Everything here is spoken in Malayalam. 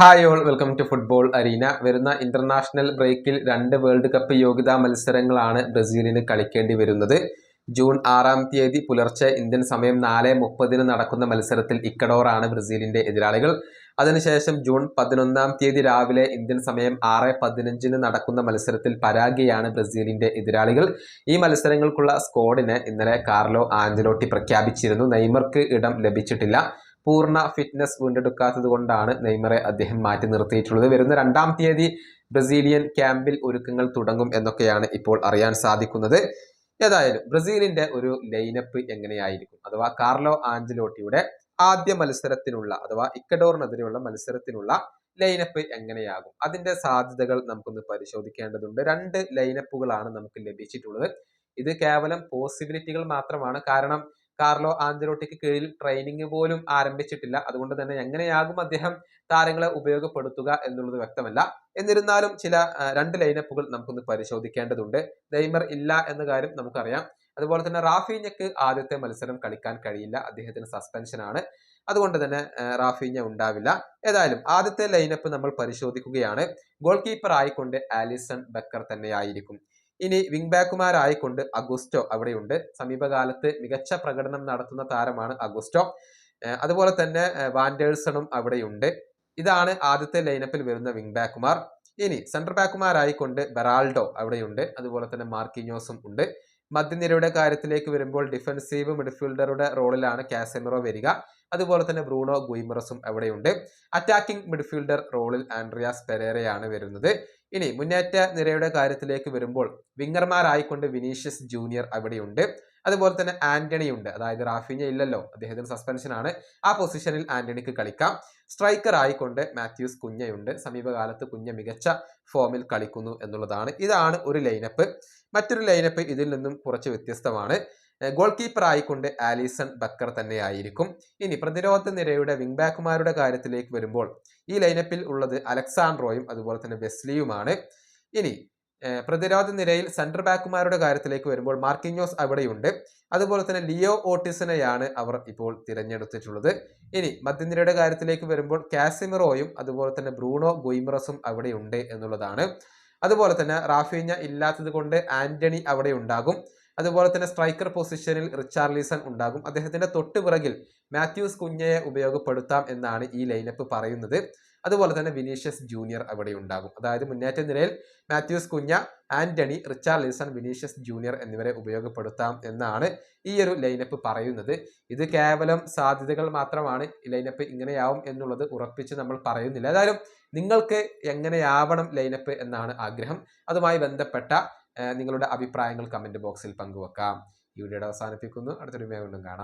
Hi all welcome to football arena. വരുന്ന ഇന്റർനാഷണൽ ബ്രേക്കിൽ രണ്ട് വേൾഡ് കപ്പ് യോഗ്യതാ മത്സരങ്ങളാണ് ബ്രസീലിന് കളിക്കേണ്ടി വരുന്നത്. ജൂൺ ആറാം തീയതി പുലർച്ചെ ഇന്ത്യൻ സമയം നാല് മുപ്പതിന് നടക്കുന്ന മത്സരത്തിൽ ഇക്കഡോറാണ് ബ്രസീലിന്റെ എതിരാളികൾ. അതിനുശേഷം ജൂൺ പതിനൊന്നാം തീയതി രാവിലെ ഇന്ത്യൻ സമയം ആറ് പതിനഞ്ചിന് നടക്കുന്ന മത്സരത്തിൽ പരാഗിയാണ് ബ്രസീലിന്റെ എതിരാളികൾ. ഈ മത്സരങ്ങൾക്കുള്ള സ്ക്വാഡിനെ ഇന്നലെ കാർലോ ആഞ്ചലോട്ടി പ്രഖ്യാപിച്ചിരുന്നു. നെയ്മർക്ക് ഇടം ലഭിച്ചിട്ടില്ല. പൂർണ ഫിറ്റ്നസ് വീണ്ടെടുക്കാത്തത് കൊണ്ടാണ് നെയ്മറെ അദ്ദേഹം മാറ്റി നിർത്തിയിട്ടുള്ളത്. വരുന്ന രണ്ടാം തീയതി ബ്രസീലിയൻ ക്യാമ്പിൽ ഒരുക്കങ്ങൾ തുടങ്ങും എന്നൊക്കെയാണ് ഇപ്പോൾ അറിയാൻ സാധിക്കുന്നത്. ഏതായാലും ബ്രസീലിന്റെ ഒരു ലൈനപ്പ് എങ്ങനെയായിരിക്കും? അഥവാ കാർലോ ആഞ്ചലോട്ടിയുടെ ആദ്യ മത്സരത്തിനുള്ള അഥവാ ഇക്കഡോറിനെതിരെയുള്ള മത്സരത്തിനുള്ള ലൈനപ്പ് എങ്ങനെയാകും? അതിന്റെ സാധ്യതകൾ നമുക്കൊന്ന് പരിശോധിക്കേണ്ടതുണ്ട്. രണ്ട് ലൈനപ്പുകളാണ് നമുക്ക് ലഭിച്ചിട്ടുള്ളത്. ഇത് കേവലം പോസിബിലിറ്റികൾ മാത്രമാണ്. കാരണം കാർലോ ആഞ്ചലോട്ടിക്ക് കീഴിൽ ട്രെയിനിങ് പോലും ആരംഭിച്ചിട്ടില്ല. അതുകൊണ്ട് തന്നെ എങ്ങനെയാകും അദ്ദേഹം താരങ്ങളെ ഉപയോഗപ്പെടുത്തുക എന്നുള്ളത് വ്യക്തമല്ല. എന്നിരുന്നാലും ചില രണ്ട് ലൈനപ്പുകൾ നമുക്കൊന്ന് പരിശോധിക്കേണ്ടതുണ്ട്. നെയ്മർ ഇല്ല എന്ന കാര്യം നമുക്കറിയാം. അതുപോലെ തന്നെ റാഫീഞ്ഞക്ക് ആദ്യത്തെ മത്സരം കളിക്കാൻ കഴിയില്ല. അദ്ദേഹത്തിന് സസ്പെൻഷൻ ആണ്. അതുകൊണ്ട് തന്നെ റാഫീഞ്ഞ ഉണ്ടാവില്ല. ഏതായാലും ആദ്യത്തെ ലൈനപ്പ് നമ്മൾ പരിശോധിക്കുകയാണ്. ഗോൾ കീപ്പർ ആയിക്കൊണ്ട് ആലിസൺ ബക്കർ തന്നെയായിരിക്കും. ഇനി വിങ് ബാക്കുമാരായിക്കൊണ്ട് അഗുസ്റ്റോ അവിടെയുണ്ട്. സമീപകാലത്ത് മികച്ച പ്രകടനം നടത്തുന്ന താരമാണ് അഗുസ്റ്റോ. അതുപോലെ തന്നെ വാൻഡേഴ്സണും അവിടെയുണ്ട്. ഇതാണ് ആദ്യത്തെ ലൈനപ്പിൽ വരുന്ന വിങ് ബാക്കുമാർ ഇനി സെൻട്രൽ ബാക്കുമാരായിക്കൊണ്ട് ബെറാൾഡോ അവിടെയുണ്ട്. അതുപോലെ തന്നെ മാർക്കിഞ്ഞോസും ഉണ്ട്. മധ്യനിരയുടെ കാര്യത്തിലേക്ക് വരുമ്പോൾ ഡിഫൻസീവ് മിഡ്ഫീൽഡറുടെ റോളിലാണ് കാസെമിറോ വരിക. അതുപോലെ തന്നെ ബ്രൂണോ ഗുയിമറസും അവിടെയുണ്ട്. അറ്റാക്കിംഗ് മിഡ്ഫീൽഡർ റോളിൽ ആൻഡ്രിയാസ് പെരേരയാണ് വരുന്നത്. ഇനി മുന്നേറ്റ നിരയുടെ കാര്യത്തിലേക്ക് വരുമ്പോൾ വിങ്ങർമാരായിക്കൊണ്ട് വിനീഷ്യസ് ജൂനിയർ അവിടെയുണ്ട്. അതുപോലെ തന്നെ ആന്റണി ഉണ്ട് അതായത് റാഫിഞ്ഞ ഇല്ലല്ലോ. അദ്ദേഹത്തിന് സസ്പെൻഷൻ ആണ്. ആ പൊസിഷനിൽ ആന്റണിക്ക് കളിക്കാം. സ്ട്രൈക്കർ ആയിക്കൊണ്ട് മാത്യൂസ് കുഞ്ഞയുണ്ട്. സമീപകാലത്ത് കുഞ്ഞ മികച്ച ഫോമിൽ കളിക്കുന്നു എന്നുള്ളതാണ്. ഇതാണ് ഒരു ലൈനപ്പ് മറ്റൊരു ലൈനപ്പ് ഇതിൽ നിന്നും കുറച്ച് വ്യത്യസ്തമാണ്. ഗോൾ കീപ്പർ ആയിക്കൊണ്ട് ആലിസൺ ബക്കർ തന്നെയായിരിക്കും. ഇനി പ്രതിരോധ നിരയുടെ വിംഗ് ബാക്കുമാരുടെ കാര്യത്തിലേക്ക് വരുമ്പോൾ ഈ ലൈനപ്പിൽ ഉള്ളത് അലക്സാൻഡ്രോയും അതുപോലെ തന്നെ വെസ്ലിയുമാണ്. ഇനി പ്രതിരോധ നിരയിൽ സെൻട്രൽ ബാക്കുമാരുടെ കാര്യത്തിലേക്ക് വരുമ്പോൾ മാർക്കിഞ്ഞോസ് അവിടെയുണ്ട്. അതുപോലെ തന്നെ ലിയോ ഓട്ടിസിനെയാണ് അവർ ഇപ്പോൾ തിരഞ്ഞെടുത്തിട്ടുള്ളത്. ഇനി മധ്യനിരയുടെ കാര്യത്തിലേക്ക് വരുമ്പോൾ കാസിമിറോയും അതുപോലെ തന്നെ ബ്രൂണോ ഗുയിമറസും അവിടെയുണ്ട് എന്നുള്ളതാണ്. അതുപോലെ തന്നെ റാഫീഞ്ഞ ഇല്ലാത്തത് കൊണ്ട് ആന്റണി അവിടെ ഉണ്ടാകും അതുപോലെ തന്നെ സ്ട്രൈക്കർ പൊസിഷനിൽ റിച്ചാർലിസൺ ഉണ്ടാകും. അദ്ദേഹത്തിന്റെ തൊട്ടുപിറകിൽ മാത്യൂസ് കുഞ്ഞയെ ഉപയോഗപ്പെടുത്താം എന്നാണ് ഈ ലൈനപ്പ് പറയുന്നത്. അതുപോലെ തന്നെ വിനീഷ്യസ് ജൂനിയർ അവിടെ ഉണ്ടാകും. അതായത് മുന്നേറ്റ നിരയിൽ മാത്യൂസ് കുഞ്ഞ ആന്റണി റിച്ചാർലിസൺ വിനീഷ്യസ് ജൂനിയർ എന്നിവരെ ഉപയോഗപ്പെടുത്താം എന്നാണ് ഈ ഒരു ലൈനപ്പ് പറയുന്നത്. ഇത് കേവലം സാധ്യതകൾ മാത്രമാണ് ഈ ലൈനപ്പ് ഇങ്ങനെയാവും എന്നുള്ളത് ഉറപ്പിച്ച് നമ്മൾ പറയുന്നില്ല. ഏതായാലും നിങ്ങൾക്ക് എങ്ങനെയാവണം ലൈനപ്പ് എന്നാണ് ആഗ്രഹം. അതുമായി ബന്ധപ്പെട്ട നിങ്ങളുടെ അഭിപ്രായങ്ങൾ കമന്റ് ബോക്സിൽ പങ്കുവെക്കാം. ഈ വീഡിയോയുടെ അവസാനിപ്പിക്കുന്നു. അടുത്തൊരു വീണ്ടും കാണാം.